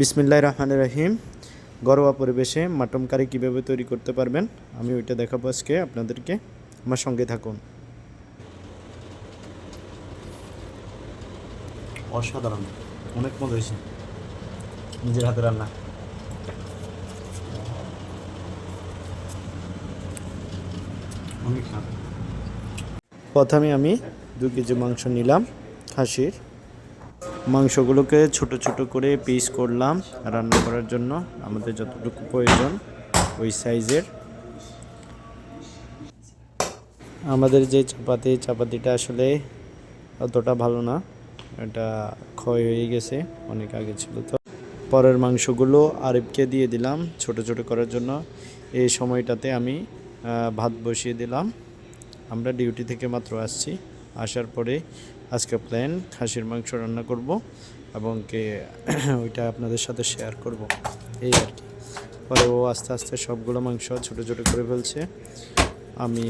বিসমিল্লাহ রহমান রহিম। ঘরোয়া পরিবেশে মাটন কারি কীভাবে তৈরি করতে পারবেন আমি ওইটা দেখাবো আজকে আপনাদেরকে। আমার সঙ্গে থাকুন। অসাধারণ। অনেক মজা হয়েছে। নিজের হাতে রান্না। অনেক প্রথমে আমি দু কেজি মাংস নিলাম খাসির। মাংসগুলোকে ছোট ছোট করে পিস করলাম, রান্না করার জন্য আমাদের যতটুকু প্রয়োজন ওই সাইজের আমাদের যে চাপাতি, চাপাতিটা আসলে অতটা ভালো না, এটা ক্ষয় হয়ে গেছে, অনেক আগে ছিল তো। পরের মাংসগুলো আরিফকে দিয়ে দিলাম ছোট ছোট করার জন্য। এই সময়টাতে আমি ভাত বসিয়ে দিলাম। আমরা ডিউটি থেকে মাত্র আসছি। আসার পরে আজকে প্ল্যান খাসির মাংস রান্না করব এবং কে ওইটা আপনাদের সাথে শেয়ার করব। এই আর কি। পরে ও আস্তে আস্তে সবগুলো মাংস ছোট ছোট করে ফেলছে। আমি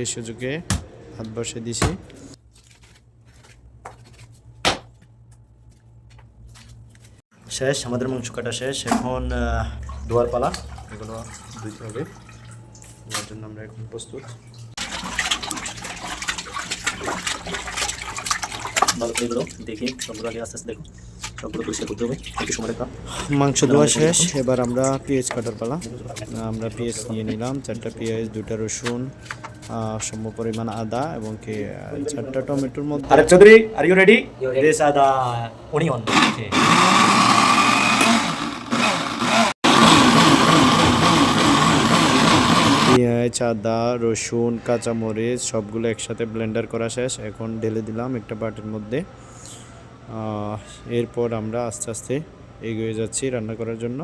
এই সুযোগে হাত বসে দিছি। শেষ, আমাদের মাংস কাটা শেষ। এখন ধোয়ার পালা। এগুলো ধুইতে হবে। ধোয়ার জন্য আমরা এখন প্রস্তুত। ভালো এগুলো দেখি সবগুলো আগে আস্তে আস্তে দেখো। সবগুলো পরিষ্কার করতে হবে একটু সময় রাখা। মাংস ধোয়া শেষ এবার আমরা পেঁয়াজ কাটার পালা। আমরা পেঁয়াজ নিয়ে নিলাম চারটা পেঁয়াজ দুটা রসুন সম্ভব সম পরিমাণ আদা এবং কি চারটা টমেটোর মধ্যে আরে Chowdhury are you ready this are the onion পেঁয়াজ আদা রসুন, কাঁচামরিচ, সবগুলো একসাথে ব্লেন্ডার করা শেষ। এখন ঢেলে দিলাম একটা বাটির মধ্যে। এরপর আমরা আস্তে আস্তে এগিয়ে যাচ্ছি রান্না করার জন্য।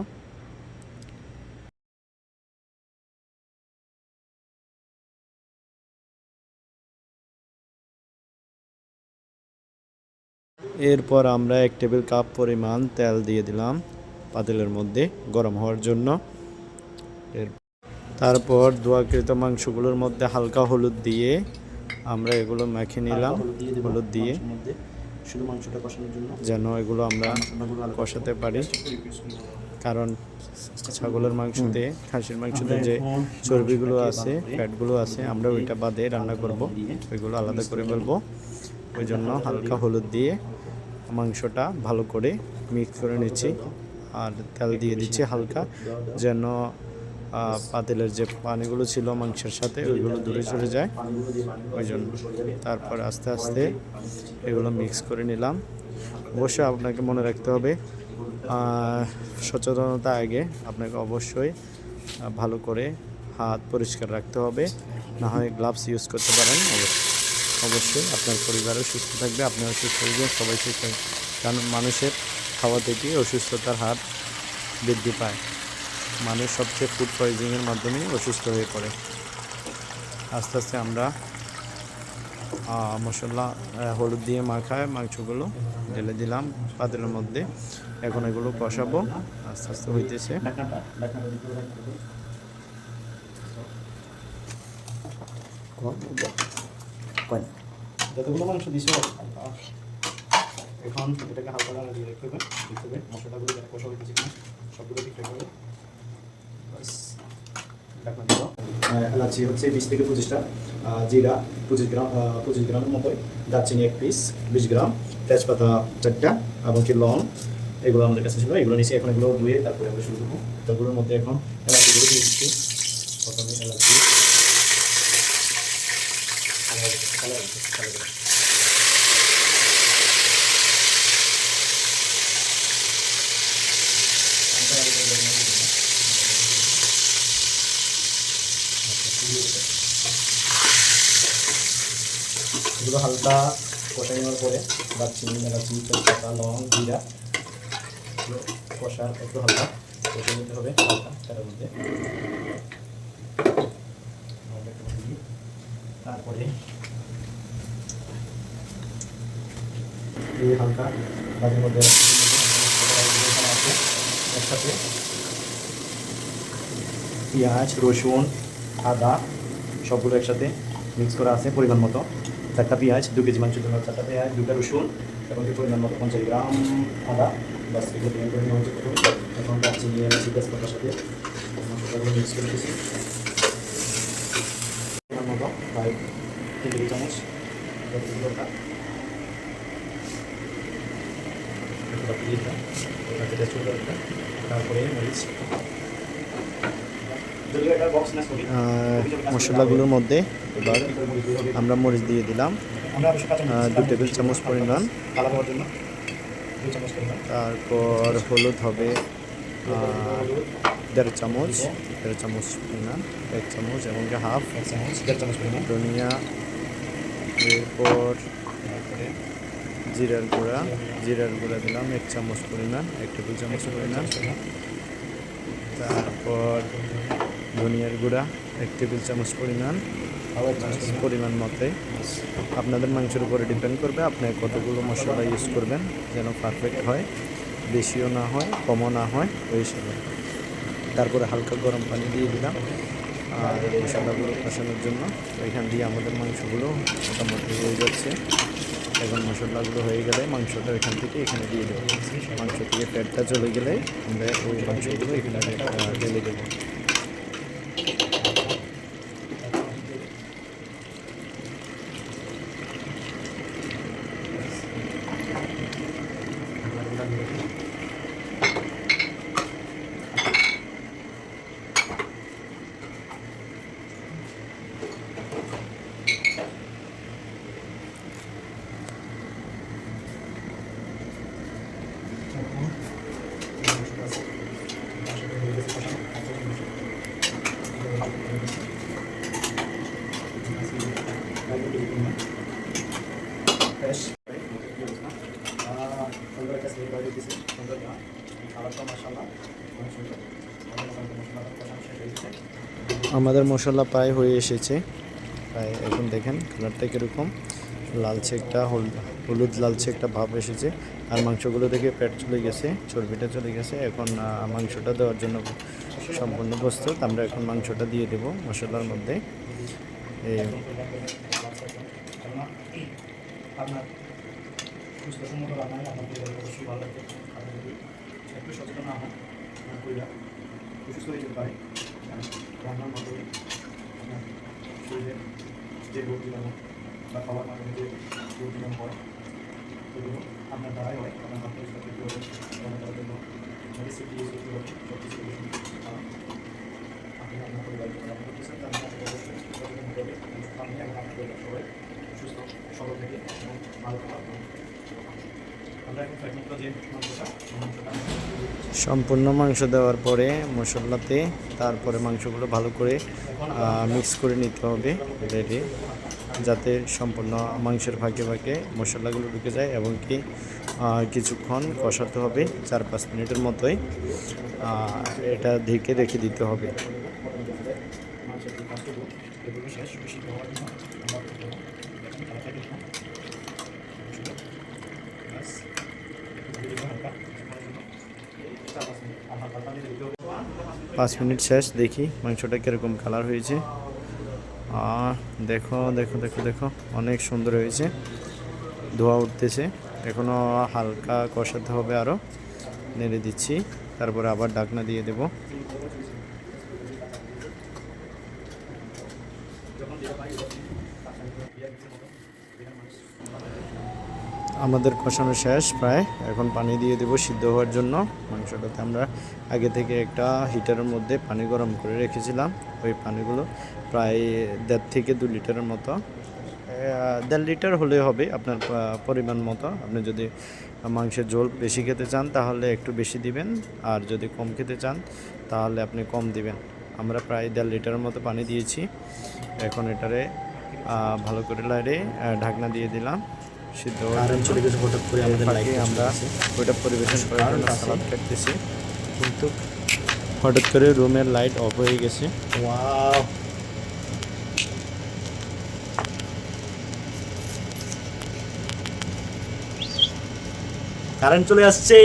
এরপর আমরা এক টেবিল কাপ পরিমাণ তেল দিয়ে দিলাম পাতিলের মধ্যে গরম হওয়ার জন্য। এর তারপর ধোয়াকৃত মাংসগুলোর মধ্যে হালকা হলুদ দিয়ে আমরা এগুলো মেখে নিলাম হলুদ দিয়ে শুধু মাংসটা কষানোর জন্য। যেন এগুলো আমরা কষাতে পারি। কারণ ছাগলের মাংসতে খাসির মাংসতে যে চর্বিগুলো আছে ফ্যাটগুলো আছে আমরা ওইটা বাদে রান্না করব। ওইগুলো আলাদা করে ফেলব। ওই জন্য হালকা হলুদ দিয়ে মাংসটা ভালো করে মিক্স করে নিচ্ছি। আর তেল দিয়ে দিচ্ছি হালকা। যেন পাতিলের যে পানিগুলো ছিল মাংসের সাথে, ওইগুলো দূরে চলে যায়। ওই জন্য তারপর আস্তে আস্তে এগুলো মিক্স করে নিলাম। অবশ্যই আপনাকে মনে রাখতে হবে সচেতনতা আগে। আপনাকে অবশ্যই ভালো করে হাত পরিষ্কার রাখতে হবে। না হয় গ্লাভস ইউজ করতে পারেন। অবশ্যই আপনার পরিবারও সুস্থ থাকবে, আপনিও সুস্থ থাকবেন। সবাই সুস্থ কারণ মানুষের খাওয়া থেকেই অসুস্থতার হার বৃদ্ধি পায়। মানুষ সবচেয়ে ফুড পয়জনিংয়ের মাধ্যমেই অসুস্থ হয়ে পড়ে। আস্তে আস্তে আমরা মশলা হলুদ দিয়ে মাখায়, মাংসগুলো ঢেলে দিলাম পাতিলের মধ্যে। এখন এগুলো কষাবো, আস্তে আস্তে হইতেছে। এখন এটাকে হালকা দিয়ে রাখতে হবে দেখতে হবে মশলাগুলো যেন কষা হইতেছে কিনা, সবগুলো ঠিকঠাক হবে। এলাচি হচ্ছে বিশ থেকে পঁচিশটা জিরা, পঁচিশ গ্রাম পঁচিশ গ্রামের মতোই। দারচিনি এক পিস বিশ গ্রাম, তেজপাতা চারটা এবং কি লং, এগুলো আমাদের কাছে ছিল। এগুলো নিচে এখন এগুলো ধুয়ে তারপরে আমরা শুরু করব। এগুলোর মধ্যে এখন এলাচিগুলো দিয়ে দিচ্ছি। প্রথমে এলাচি। এগুলো হালকা কষাই নেওয়ার পরে দারচিনি এলাচি, তেজপাতা লং জিরা কষার একটু হালকা কষে নিতে হবে, হালকা তার মধ্যে। কষে। তারপরে হালকা মাঝে মধ্যে একসাথে পেঁয়াজ, রসুন, আদা সবগুলো একসাথে মিক্স করা আছে পরিমাণ মতো। চারটা পেঁয়াজ দু কেজি মাংসের জন্য চারটা পেঁয়াজ দুটা রসুন, এবং পরিমাণ মতো পঞ্চাশ গ্রাম আদা। বাস ব্লেন্ড করে এখন তেজপাতার সাথে। মিক্স করে মতো, প্রায় তিন টেবিল চামচ। দরকার তারপরে মরিচ যদিও এটা বক্স না করি আহ, মশলাগুলোর মধ্যে এবার আমরা মরিচ দিয়ে দিলাম। দু টেবিল চামচ পরিমাণ। তারপর হলুদ হবে দেড় চামচ দেড় চামচ পরিমাণ, এক চামচ এবং হাফ। ধনিয়া, এরপর জিরার গুঁড়া জিরার গুঁড়া দিলাম এক চামচ পরিমাণ, এক টেবিল চামচ পরিমাণ। তারপর ধনিয়ার গুঁড়া এক টেবিল চামচ পরিমাণ পরিমাণ মতে। আপনাদের মাংসের উপরে ডিপেন্ড করবে আপনি কতগুলো মশলা ইউজ করবেন যেন পারফেক্ট হয় বেশিও না হয় কমও না হয় ওই হিসাবে। তারপরে হালকা গরম পানি দিয়ে দিলাম আর মশলাগুলো কষানোর জন্য। এখান দিয়ে আমাদের মাংসগুলো মোটামুটি হয়ে যাচ্ছে। এখন মশলাগুলো হয়ে গেলে মাংসটা এখান থেকে এখানে দিয়ে দেবো। মাংস থেকে পেটটা চলে গেলে আমরা ওই মাংসগুলো এখানে ঢেলে দেবো। আমাদের মশলা প্রায় হয়ে এসেছে। প্রায় এখন দেখেন কালারটা কীরকম। লালচে একটা হলুদ লালচে একটা ভাব এসেছে। আর মাংসগুলো থেকে পেট চলে গেছে, চর্বিটা চলে গেছে। এখন মাংসটা দেওয়ার জন্য সম্পূর্ণ প্রস্তুত। আমরা এখন মাংসটা দিয়ে দেব মশলার মধ্যে। একটু রান্নার মাধ্যমে আপনার শরীরে যে রোগ জীবাণু বা খাওয়ার মাধ্যমে যে রোগ জীবাণু হয় সেগুলো আপনার দ্বারাই হয় আপনার হাত পরিষ্কার করতে হবে করার জন্য মেডিসিন ইউজ করতে হবে সব কিছু আপনি আপনার পরিবারকে রান্না করতেছেন তার আপনাকে অবশ্যই সচেতন হবে আপনি এবং আপনার সবাই সুস্থ সবল থেকে এবং ভালো খাবার সম্পূর্ণ মাংস দেওয়ার পরে মশলাতে, তারপরে মাংসগুলো ভালো করে মিক্স করে নিতে হবে রেডি যাতে সম্পূর্ণ মাংসের ফাঁকে ফাঁকে মশলাগুলো ঢুকে যায় এবং কি কিছুক্ষণ কষাতে হবে চার পাঁচ মিনিটের মতোই এটা ঢেকে রেখে দিতে হবে মাংসের যে কাজটুকু এগুলো শেষ বেশি হওয়ার জন্য আমরা করতে হবে এখন তারা থাকে না শুধু ব্যাস একটু দিয়ে দিলাম হালকা কিছুক্ষণের জন্য চার পাঁচ মিনিট আর হালকা পানি দিতে হবে পাঁচ মিনিট শেষ, দেখি মাংসটা কীরকম কালার হয়েছে। আর দেখো দেখো দেখো দেখো, অনেক সুন্দর হয়েছে। ধোয়া উঠতেছে এখনও হালকা কষাতে হবে আরও নেড়ে দিচ্ছি, তারপরে আবার ডাকনা দিয়ে দেব। আমাদের কষানো শেষ প্রায়। এখন পানি দিয়ে দেব সিদ্ধ হওয়ার জন্য। মাংসটাতে আমরা আগে থেকে একটা হিটারের মধ্যে পানি গরম করে রেখেছিলাম। ওই পানিগুলো প্রায় দেড় থেকে দু লিটারের মতো। দেড় লিটার হলে হবে আপনার পরিমাণ মতো। আপনি যদি মাংসের ঝোল বেশি খেতে চান, তাহলে একটু বেশি দিবেন। আর যদি কম খেতে চান, তাহলে আপনি কম দিবেন। আমরা প্রায় দেড় লিটারের মতো পানি দিয়েছি। এখন এটারে ভালো করে লাইরে ঢাকনা দিয়ে দিলাম। সিদ্ধ কারেন্ট চলে গেছে হঠাৎ করে আমাদের লাইট আমরা ওইটা পরিবেশন করার জন্য সালাদ কাটতেছি। কিন্তু হঠাৎ করে রুমের লাইট অফ হয়ে গেছে। ওয়াও। কারেন্ট চলে আসছে।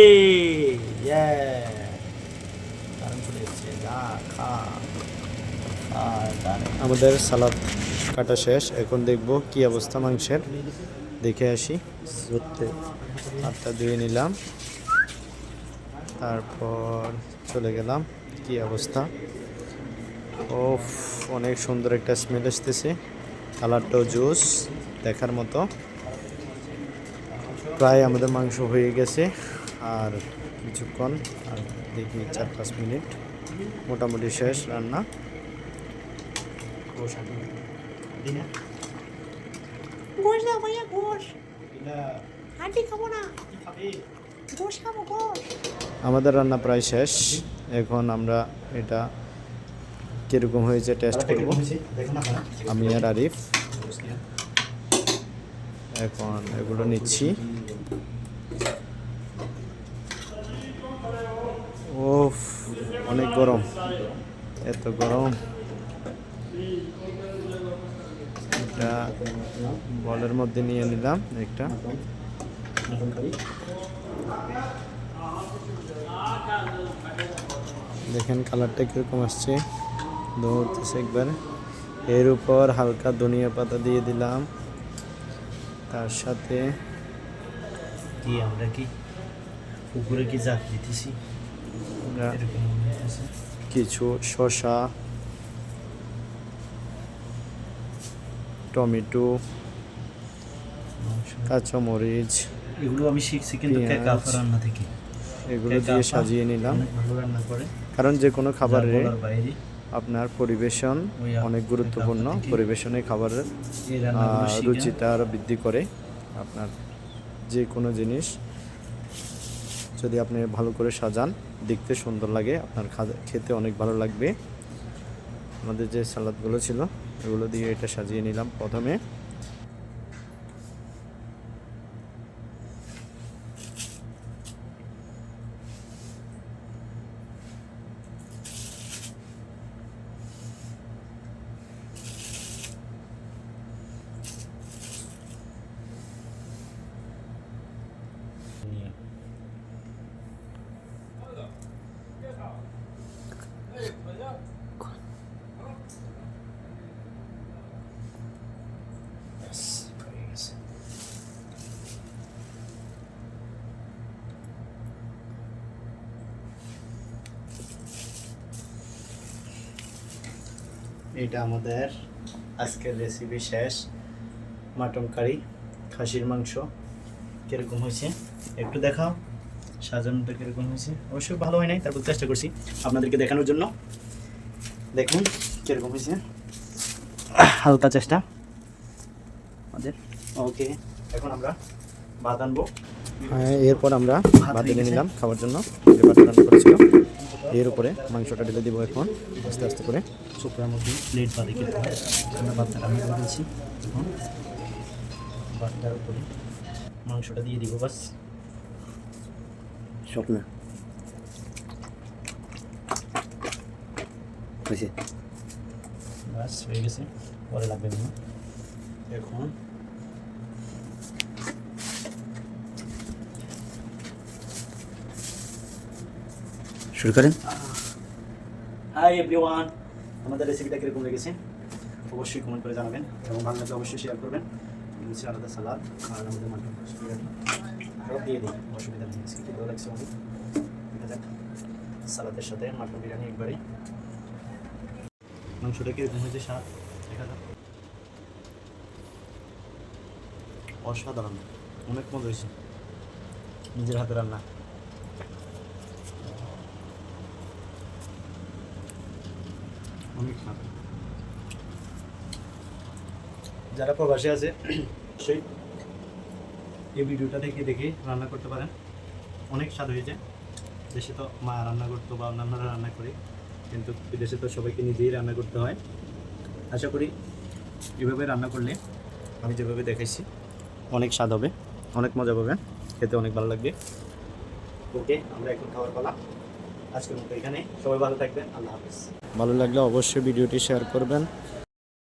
কারেন্ট চলে আসছে আমাদের সালাদ কাটা শেষ। এখন দেখব কি অবস্থা মাংসের। দেখে আসি। সত্যি। হাতটা ধুয়ে নিলাম। তারপর চলে গেলাম। কি অবস্থা? ও অনেক সুন্দর একটা স্মেল আসতেছে। কালারটাও জুস দেখার মতো। প্রায় আমাদের মাংস হয়ে গেছে। আর কিছুক্ষণ আর দেখি চার পাঁচ মিনিট। মোটামুটি শেষ রান্না। দিনে? গোশ দাও ভাইয়া গোশ। হাঁটি খাব না। গোশ খাব গোশ। আমাদের রান্না প্রায় শেষ। এখন আমরা এটা কীরকম হয়েছে টেস্ট করব। আমি আর আরিফ। এখন এগুলো নিচ্ছি। ও অনেক গরম। এত গরম এটা বলের মধ্যে নিয়ে নিলাম একটা। দেখেন কালারটা কীরকম আসছে। দৌড়তেছে একবার। এর উপর হালকা ধনিয়া পাতা দিয়ে দিলাম। তার সাথে কি আমরা কি পুকুরে কি জাত দিতেছি? কিছু শসা টমেটো মাংস। কাঁচামরিচ এগুলো আমি শিখছি কিন্তু রান্না থেকে। এগুলো দিয়ে সাজিয়ে নিলাম। ভালো রান্না করে। কারণ যে কোনো খাবারে আপনার পরিবেশন অনেক গুরুত্বপূর্ণ। পরিবেশনে খাবারের রুচিটা আরও বৃদ্ধি করে আপনার যে কোনো জিনিস যদি আপনি ভালো করে সাজান দেখতে সুন্দর লাগে আপনার খেতে অনেক ভালো লাগবে। আমাদের যে সালাদগুলো ছিল এগুলো দিয়ে এটা সাজিয়ে নিলাম প্রথমে নিয়ে। ব্যাস, হয়ে গেছে। এটা আমাদের আজকের রেসিপি শেষ। মাটন কারি খাসির মাংস কীরকম হয়েছে একটু দেখাও। সাজানোটা কীরকম হয়েছে? অবশ্যই ভালো হয় নাই তারপর চেষ্টা করছি আপনাদেরকে দেখানোর জন্য। দেখুন কীরকম হয়েছে। হালকা চেষ্টা। আমাদের। ওকে এখন আমরা ভাত আনব। হ্যাঁ এরপর আমরা ভাত গেছে। নিলাম খাওয়ার জন্য। যে ভাত রান্না করেছিল এর উপরে মাংসটা ঢেলে দিব এখন আস্তে আস্তে করে। শুকনোর মধ্যে প্লেট বাদে খেতে হয় আমরা ভাতটা রান্না করে দিয়েছি। এখন ভাতটার উপরে মাংসটা দিয়ে দিব বাস। স্বপ্ন। হয়েছে? বাস হয়ে গেছে। পরে লাগবে না এখন শুরু করেন। হাই এভরিওয়ান আমাদের রেসিপিটা কীরকম লেগেছে? অবশ্যই কমেন্ট করে জানাবেন এবং লাগলে অবশ্যই শেয়ার করবেন। হচ্ছে আলাদা সালাদ, আর আমাদের মাটন সব দিয়ে দিই, অসুবিধা নেই। আজকে ভালো লাগছে অনেক দেখা যাক সালাদের সাথে মাটন বিরিয়ানি একবারে মাংসটা কীরকম হয়েছে স্বাদ? দেখা যাক। অসাধারণ। অনেক মজা হয়েছে। নিজের হাতে রান্না অনেক স্বাদ যারা প্রবাসী আছে, সেই এই ভিডিওটা দেখে দেখে রান্না করতে পারেন। অনেক স্বাদ হয়েছে। দেশে তো মা রান্না করতো বা অন্যান্যরা রান্না করে, কিন্তু বিদেশে তো সবাইকে নিজেই রান্না করতে হয়। আশা করি এভাবে রান্না করলে আমি যেভাবে দেখাইছি, অনেক স্বাদ হবে, অনেক মজা পাবেন, খেতে অনেক ভালো লাগবে। ওকে, আমরা এখন খাবার পালা। আজকের মতো এখানে সবাই ভালো থাকবেন আল্লাহ হাফিজ। ভালো লাগলে অবশ্যই ভিডিওটি শেয়ার করবেন।